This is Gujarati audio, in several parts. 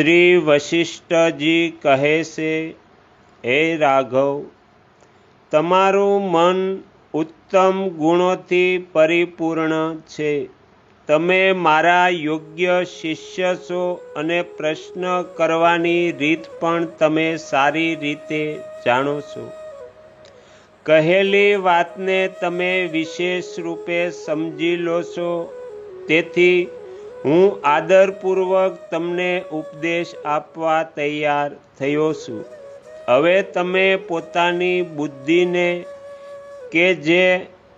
શ્રી વશિષ્ઠજી કહે છે, હે રાઘવ, તમારું મન ઉત્તમ ગુણોથી પરિપૂર્ણ છે. તમે મારા યોગ્ય શિષ્ય છો અને પ્રશ્ન કરવાની રીત પણ તમે સારી રીતે જાણો છો. કહેલી વાતને તમે વિશેષ રૂપે સમજી લો છો. તેથી હું આદરપૂર્વક તમને ઉપદેશ આપવા તૈયાર થયો છું. હવે તમે પોતાની બુદ્ધિને કે જે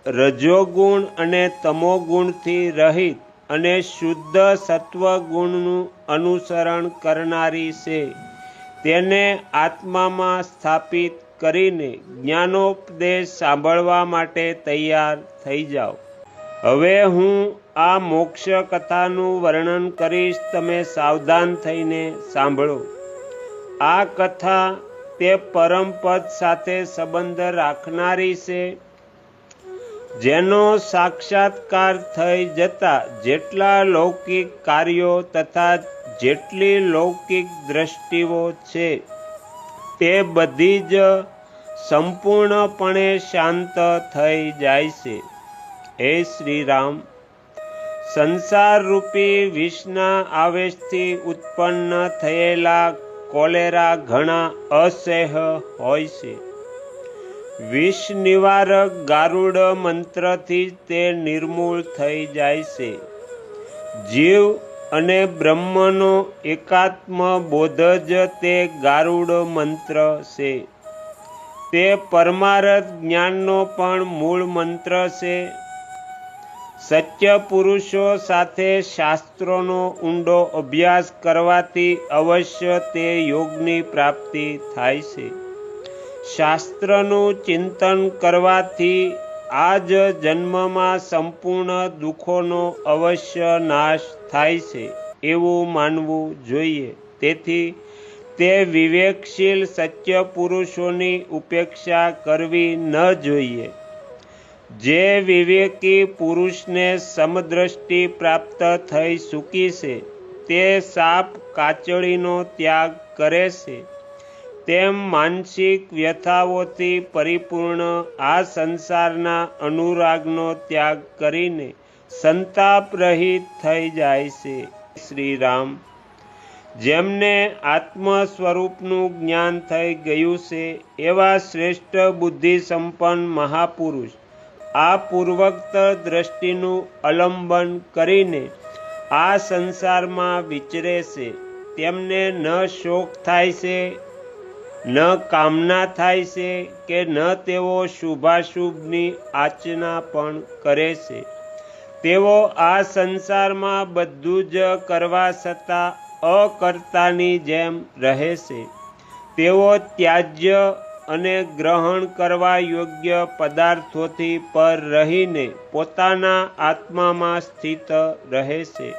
રજોગુણ અને તમોગુણથી રહિત અને શુદ્ધ સત્વગુણનું અનુસરણ કરનારી છે, તેને આત્મામાં સ્થાપિત કરીને જ્ઞાનોપદેશ સાંભળવા માટે તૈયાર થઈ જાઓ. હવે હું આ મોક્ષ કથાનું વર્ણન કરીશ, તમે સાવધાન થઈને સાંભળો. આ કથા તે પરમપદ સાથે સંબંધ રાખનારી છે, જેનો સાક્ષાત્કાર થઈ જતા જેટલા લૌકિક કાર્યો તથા જેટલી લૌકિક દ્રષ્ટિઓ છે, તે બધી જ સંપૂર્ણપણે શાંત થઈ જાય છે. હે શ્રી રામ સંસાર રૂપી વિષના આવેશથી ઉત્પન્ન થયેલા કોલેરા ઘણા અસહ્ય હોય છે. વિષ નિવારક ગારુડ મંત્રથી તે નિર્મૂળ થઈ જાય છે. જીવ અને બ્રહ્મનો એકાત્મ બોધ જ તે ગારુડ મંત્ર છે. તે પરમારથ જ્ઞાનનો પણ મૂળ મંત્ર છે. સત્ય પુરુષો સાથે શાસ્ત્રોનો ઊંડો અભ્યાસ કરવાથી અવશ્ય તે યોગની પ્રાપ્તિ થાય છે. શાસ્ત્રનું ચિંતન કરવાથી આ જ જન્મમાં સંપૂર્ણ દુઃખોનો અવશ્ય નાશ થાય છે એવું માનવું જોઈએ. તેથી તે વિવેકશીલ સત્ય પુરુષોની ઉપેક્ષા કરવી ન જોઈએ. જે વિવેકી પુરુષને સમદ્રષ્ટિ પ્રાપ્ત થઈ ચૂકી છે, તે સાપ કાચળીનો ત્યાગ કરે છે. તેમ માનસિક વ્યથાઓથી પરિપૂર્ણ આ સંસારના અનુરાગનો ત્યાગ કરીને સંતાપ રહિત થઈ જાય છે. શ્રી રામ જેમને આત્મ સ્વરૂપનું જ્ઞાન થઈ ગયું છે, એવા શ્રેષ્ઠ બુદ્ધિ સંપન્ન મહાપુરુષ આ પૂર્વક્ત દ્રષ્ટિનું અલંબન કરીને આ સંસારમાં વિચરે છે. તેમને ન શોક થાય છે, ન કામના થાય છે કે ન તેઓ શુભાશુભની આચના પણ કરે છે. તેઓ આ સંસારમાં બધું જ કરવા છતાં અકર્તાની જેમ રહે છે. તેઓ ત્યાજ્ય અને ગ્રહણ કરવા યોગ્ય પદાર્થોથી પર રહીને પોતાના આત્મામાં સ્થિત રહે છે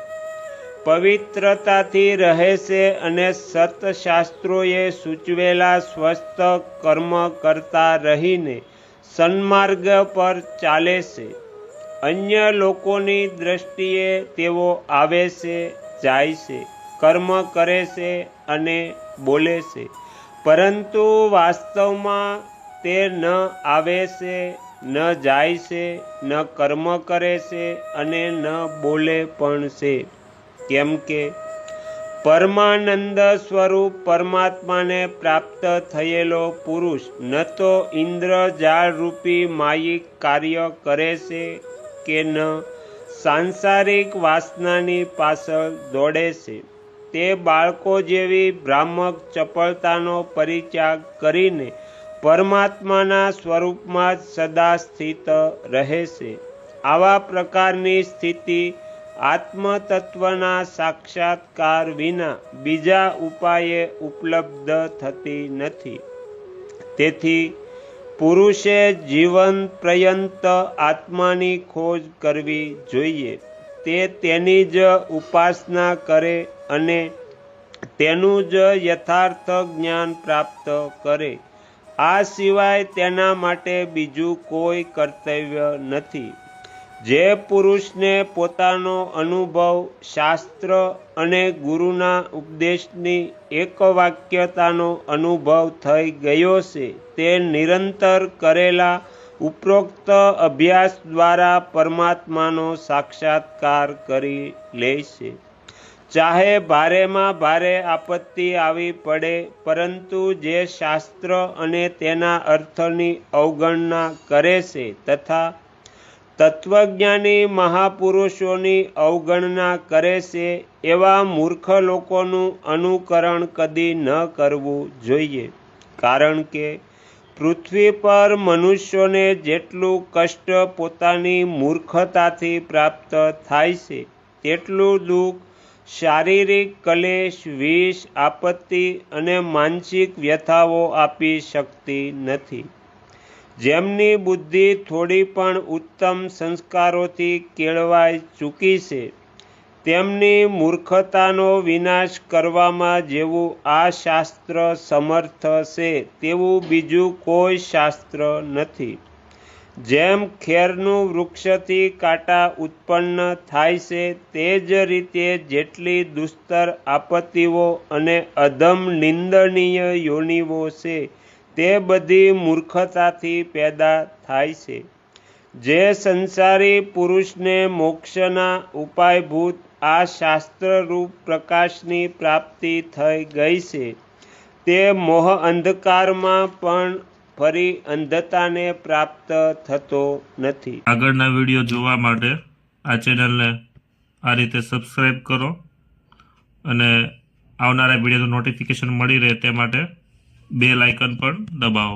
પવિત્રતાથી રહે છે અને સતશાસ્ત્રોએ સૂચવેલા સ્વસ્થ કર્મ કરતા રહીને સન્માર્ગ પર ચાલે છે અન્ય લોકોની દ્રષ્ટિએ તેઓ આવે છે, જાય છે, કર્મ કરે છે અને બોલે છે. પરંતુ વાસ્તવમાં તે ન આવે છે, ન જાય છે, ન કર્મ કરે છે અને ન બોલે પણ છે. કેમ કે પરમાનંદ સ્વરૂપ પરમાત્માને પ્રાપ્ત થયેલો પુરુષ ન તો ઇન્દ્રજાળરૂપી માયિક કાર્ય કરે છે કે ન સાંસારિક વાસનાની પાછળ દોડે છે. તે બાળકો જેવી ભ્રામક ચપળતાનો પરિત્યાગ કરીને પરમાત્માના સ્વરૂપમાં જ સદા સ્થિત રહેશે. આવા પ્રકારની સ્થિતિ આત્મતત્વના સાક્ષાત્કાર વિના બીજા ઉપાયે ઉપલબ્ધ થતી નથી. તેથી પુરુષે જીવન પ્રયંત આત્માની ખોજ કરવી જોઈએ. તે તેની જ ઉપાસના કરે અને તેનું જ યથાર્થ જ્ઞાન પ્રાપ્ત કરે. આ સિવાય તેના માટે બીજું કોઈ કર્તવ્ય નથી. જે પુરુષને પોતાનો અનુભવ, શાસ્ત્ર અને ગુરુના ઉપદેશની એકવાક્યતાનો અનુભવ થઈ ગયો છે, તે નિરંતર કરેલા ઉપરોક્ત અભ્યાસ દ્વારા પરમાત્માનો સાક્ષાત્કાર કરી લે છે. ચાહે ભારેમાં ભારે આપત્તિ આવી પડે, પરંતુ જે શાસ્ત્ર અને તેના અર્થની અવગણના કરે છે તથા તત્વજ્ઞાની મહાપુરુષોની અવગણના કરે છે, એવા મૂર્ખ લોકોનું અનુકરણ કદી ન કરવું જોઈએ. કારણ કે પૃથ્વી પર મનુષ્યોને જેટલું કષ્ટ પોતાની મૂર્ખતાથી પ્રાપ્ત થાય છે, તેટલું દુઃખ શારીરિક કલેશ, વિષ, આપત્તિ અને માનસિક વ્યથાઓ આપી શકતી નથી. જેમની બુદ્ધિ થોડી પણ ઉત્તમ સંસ્કારોથી કેળવાઈ ચૂકી છે તેમની મૂર્ખતાનો વિનાશ કરવામાં જેવું આ શાસ્ત્ર સમર્થ છે, તેવું બીજું કોઈ શાસ્ત્ર નથી. જેમ ખેરનું વૃક્ષથી કાંટા ઉત્પન્ન થાય છે, તે જ રીતે જેટલી દુસ્તર આપત્તિઓ અને અધમ નિંદનીય યોનિઓ છે, તે બધી મૂર્ખતાથી પેદા થાય છે. જે સંસારી પુરુષને મોક્ષના ઉપાયભૂત આ શાસ્ત્રરૂપ પ્રકાશની પ્રાપ્તિ થઈ ગઈ છે. તે મોહ અંધકારમાં પણ ફરી અંધતાને પ્રાપ્ત થતો નથી. આગળના વીડિયો જોવા માટે આ ચેનલને આ રીતે સબસ્ક્રાઈબ કરો અને આવનારા વિડીયોનું નોટિફિકેશન મળી રહે તે માટે બેલ આઇકન પણ દબાવો.